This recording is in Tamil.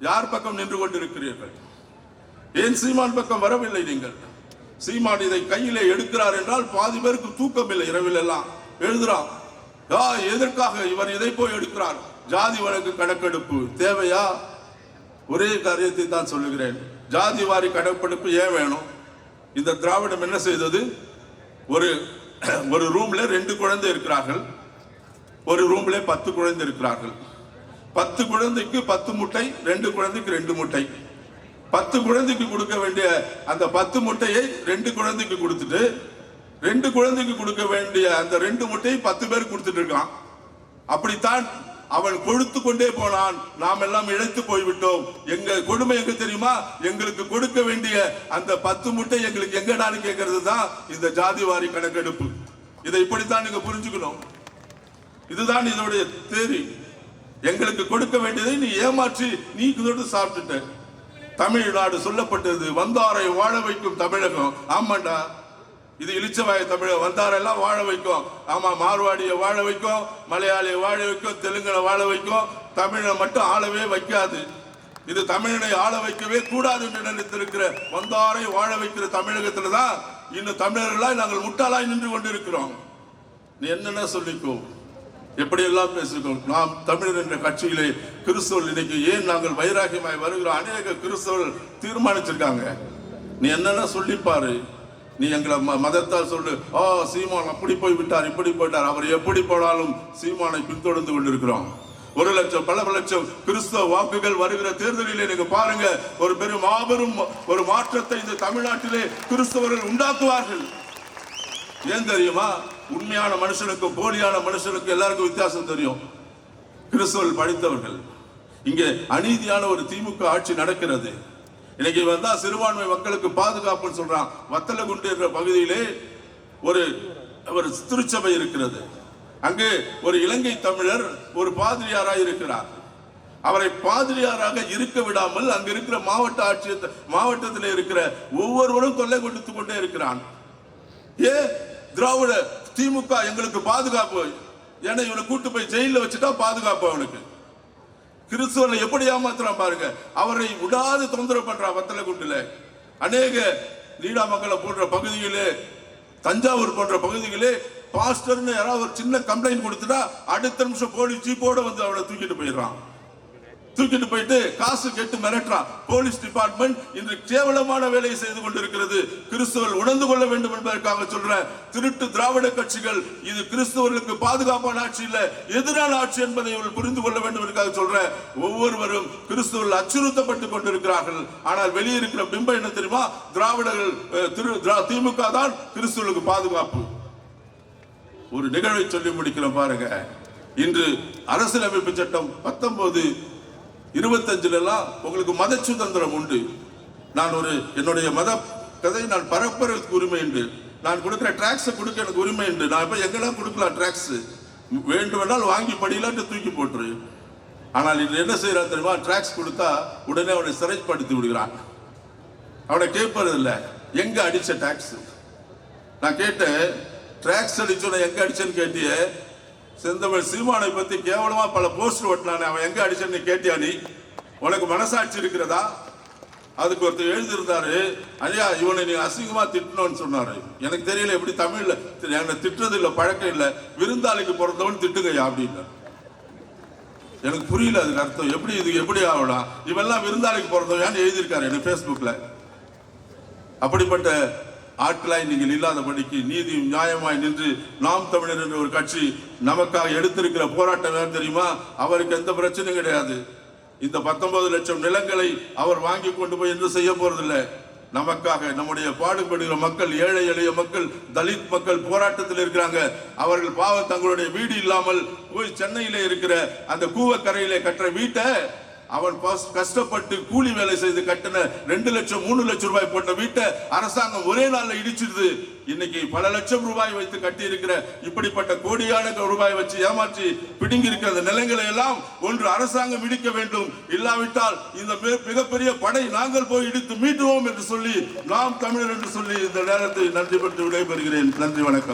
யார் பக்கம் நின்று கொண்டிருக்கிறீர்கள்? ஏன் சீமான் பக்கம் வரவில்லை நீங்கள்? சீமான் இதை கையிலே எடுக்கிறார் என்றால் பாதி பேருக்கு தூக்கம் இல்லை இரவில் எல்லாம் எழுதுறான் ஆ எதற்காக இவர் இதை போய் எடுக்கிறார்? ஜாதி வழக்கு கணக்கெடுப்பு தேவையா? ஒரே காரியத்தை தான் சொல்லுகிறேன். ஜாதி வாரி கணக்கெடுப்பு ஏன் வேணும்? இந்த திராவிடம் என்ன செய்தது? ஒரு ஒரு ரூம்ல ரெண்டு குழந்தை இருக்கிறார்கள். ஒரு ரூம்ல பத்து குழந்தை இருக்கிறார்கள். பத்து குழந்தைக்கு பத்து முட்டை ரெண்டு குழந்தைக்கு ரெண்டு முட்டை. பத்து குழந்தைக்கு கொடுக்க வேண்டிய அந்த பத்து முட்டையை ரெண்டு குழந்தைக்கு கொடுத்துட்டு ரெண்டு குழந்தைக்கு கொடுக்க வேண்டிய அந்த ரெண்டு முட்டையை பத்து பேர் கொடுத்துட்டு இருக்கான். அப்படித்தான் அவன் கொடுத்து கொண்டே போனான். நாம் எல்லாம் இழைத்து போய்விட்டோம். எங்க கொடுமை எங்க தெரியுமா? எங்களுக்கு கொடுக்க வேண்டிய அந்த பத்து முட்டை எங்களுக்கு எங்கடான்னு கேட்கறது தான் இந்த ஜாதிவாரி கணக்கெடுப்பு. இதை இப்படித்தான் நீங்க புரிஞ்சுக்கணும். இதுதான் இதனுடைய தேரி எங்களுக்கு கொடுக்க வேண்டியதை நீ ஏமாற்றி நீ இதோடு சாப்பிட்டுட்ட. தமிழ்நாடு சொல்லப்பட்டது வந்தாரை வாழ வைக்கும் தமிழகம். ஆமாண்டா. இது இளிச்சவாய தமிழகம். வந்தாரெல்லாம் வாழ வைக்கும். ஆமா மார்வாடியை வாழ வைக்கும் மலையாளியை வாழ வைக்கும் தெலுங்கனை வாழ வைக்கும். தமிழை மட்டும் ஆளவே வைக்காது. இது தமிழனை ஆள வைக்கவே கூடாது என்று நினைத்திருக்கிற வந்தாரை வாழ வைக்கிற தமிழகத்துல தான் இன்னும் தமிழர்களாய் நாங்கள் முட்டாளாய் நின்று கொண்டிருக்கிறோம். நீ என்னென்ன சொல்லிக்கோ. எப்படியெல்லாம் பேசியிருக்கோம் நாம் தமிழர் என்ற கட்சியிலே கிறிஸ்தவர்கள் இன்னைக்கு ஏன் நாங்கள் வைராகியமாய் வருகிறோம்? அநேக கிறிஸ்தவர்கள் தீர்மானிச்சிருக்காங்க. நீ என்னென்ன சொல்லிப்பாரு நீ எங்களை ம- மதத்தால் சொல்லு. ஆ சீமான் அப்படி போய் விட்டார் இப்படி போயிட்டார். அவர் எப்படி போனாலும் சீமானை பின்தொடர்ந்து கொண்டிருக்கிறோம். ஒரு லட்சம் பல லட்சம் கிறிஸ்தவ வாக்குகள் வருகிற தேர்தலிலே நீங்க பாருங்க. ஒரு பெரும் மாபெரும் ஒரு மாற்றத்தை இந்த தமிழ்நாட்டிலே கிறிஸ்தவர்கள் உண்டாக்குவார்கள். ஏன் தெரியுமா? உண்மையான மனுஷனுக்கும் போலியான மனுஷனுக்கும் எல்லாருக்கும் வித்தியாசம் தெரியும். கிறிஸ்தவர்கள் படித்தவர்கள். இங்கே அநீதியான ஒரு திமுக ஆட்சி நடக்கிறது. இன்னைக்கு வந்தா சிறுபான்மை மக்களுக்கு பாதுகாப்புன்னு சொல்றான். வத்தலகுண்டு என்ற பகுதியிலே ஒரு ஒரு திருச்சபை இருக்கிறது. அங்கு ஒரு இலங்கை தமிழர் ஒரு பாதிரியாராய் இருக்கிறார். அவரை பாதிரியாராக இருக்க விடாமல் அங்க இருக்கிற மாவட்ட ஆட்சியர் மாவட்டத்தில் இருக்கிற ஒவ்வொருவரும் கொள்ளை கொடுத்து கொண்டே இருக்கிறான். ஏ திராவிட திமுக எங்களுக்கு பாதுகாப்பு. ஏன்னா இவனை கூட்டு போய் ஜெயிலில் வச்சுட்டா பாதுகாப்பு அவனுக்கு. கிறிஸ்துவனை எப்படி ஏமாத்துறான் பாருங்க. அவரை விடாது தொந்தரவு பண்றான் வத்தலகுண்டுல. அநேக நீடாமங்கலம் போன்ற பகுதிகளே தஞ்சாவூர் போன்ற பகுதிகளே பாஸ்டர்னு யாராவது ஒரு சின்ன கம்ப்ளைண்ட் கொடுத்துட்டா அடுத்த நிமிஷம் போலீஸ் ஜீப்போட வந்து அவனை தூக்கிட்டு போயிடுறான். தூக்கிட்டு போயிட்டு காசு கேட்டு மிரட்டுறான் போலீஸ் டிபார்ட்மெண்ட் இன்று கேவலமான வேலையை செய்து கொண்டிருக்கிறது. கிறிஸ்தவர்கள் உணர்ந்து கொள்ள வேண்டும் என்பதற்காக சொல்றேன் திருட்டு திராவிட கட்சிகள் இது கிறிஸ்தவர்களுக்கு பாதுகாப்பான ஆட்சி இல்ல எதிரான ஆட்சி என்பதை இவர்கள் புரிந்து கொள்ள வேண்டும் என்பதற்காக சொல்றேன் ஒவ்வொருவரும் கிறிஸ்தவர்கள் அச்சுறுத்தப்பட்டு கொண்டிருக்கிறார்கள். ஆனால் வெளியே இருக்கிற பிம்பம் என்ன தெரியுமா? திராவிடர்கள் அஹ், திரு திமுக தான் கிறிஸ்தவர்களுக்கு பாதுகாப்பு. ஒரு நிகழ்வை சொல்லி முடிக்கிறோம் பாருங்க. இன்று அரசியலமைப்பு சட்டம் பத்தொன்பது இருபத்தஞ்சுல எல்லாம் உங்களுக்கு மத சுதந்திரம் உண்டு. நான் ஒரு என்னுடைய மத கதை நான் பரப்புறதுக்கு உரிமை உண்டு. நான் கொடுக்குற ட்ராக்ஸை கொடுக்க எனக்கு உரிமை உண்டு. நான் இப்ப எங்கெல்லாம் கொடுக்கலாம் ட்ராக்ஸ் வேண்டுமென்றால் வாங்கி படியிலாட்டு தூக்கி போட்டுரு. ஆனால் இது என்ன செய்யறான் தெரியுமா? ட்ராக்ஸ் கொடுத்தா உடனே அவனை சிறைப்படுத்தி விடுகிறான். அவனை கேட்பது இல்லை எங்க அடிச்ச டாக்ஸ் நான் கேட்டேன் ட்ராக்ஸ் அடிச்சோட எங்க அடிச்சேன்னு கேட்டியே? செந்தமிழ் சீமானை பத்தி கேவலமா பல போஸ்டர் ஒட்டினானே. அவன் எங்க அடிச்சேன்னு கேட்டியா நீ? உனக்கு மனசாட்சி இருக்கிறதா? அதுக்கு ஒருத்தர் எழுதியிருந்தாரு. ஐயா இவனை நீ அசிங்கமா திட்டணும்னு சொன்னாரு. எனக்கு தெரியல எப்படி தமிழ்ல என்னை திட்டுறது இல்லை பழக்கம் இல்லை. விருந்தாளிக்கு பிறந்தவன் திட்டுங்கய்யா அப்படின்னு எனக்கு புரியல அதுக்கு அர்த்தம். எப்படி இது எப்படி ஆகலாம் இவெல்லாம் விருந்தாளிக்கு பிறந்தவன் எழுதியிருக்காரு எனக்கு ஃபேஸ்புக்கில் அப்படிப்பட்ட ஆட்களாய் நீங்கள் இல்லாதபடிக்கு நீதி நியாயமாய் நின்று நாம் தமிழர் என்ற ஒரு கட்சி நமக்காக எடுத்திருக்கிற போராட்டம் ஏன் தெரியுமா? அவருக்கு எந்த பிரச்சனையும் கிடையாது. இந்த 19 லட்சம் நிலங்களை அவர் வாங்கி கொண்டு போய் என்ன செய்ய போறதில்லை. நமக்காக நம்முடைய பாடுபடுகிற மக்கள் ஏழை எளிய மக்கள் தலித் மக்கள் போராட்டத்தில் இருக்கிறாங்க. அவர்கள் பாவ தங்களுடைய வீடு இல்லாமல் போய் சென்னையிலே இருக்கிற அந்த கூவக்கரையிலே கட்டுற வீட்டை அவன் பஸ்- கஷ்டப்பட்டு கூலி வேலை செய்து கட்டின ரெண்டு லட்சம் மூணு லட்சம் ரூபாய் போட்ட வீட்டை அரசாங்கம் ஒரே நாள்ல இடிச்சிடுது. இன்னைக்கு பல லட்சம் ரூபாய் வைத்து கட்டி இருக்கிற இப்படிப்பட்ட கோடியான ரூபாய் வச்சு ஏமாற்றி பிடுங்கி இருக்கிற நிலங்களை எல்லாம் ஒன்று அரசாங்கம் இடிக்க வேண்டும். இல்லாவிட்டால் இந்த மிக- மிகப்பெரிய படை நாங்கள் போய் இடித்து மீட்டுவோம் என்று சொல்லி நாம் தமிழர் என்று சொல்லி இந்த நேரத்தை நன்றி பெற்று விடைபெறுகிறேன். நன்றி வணக்கம்.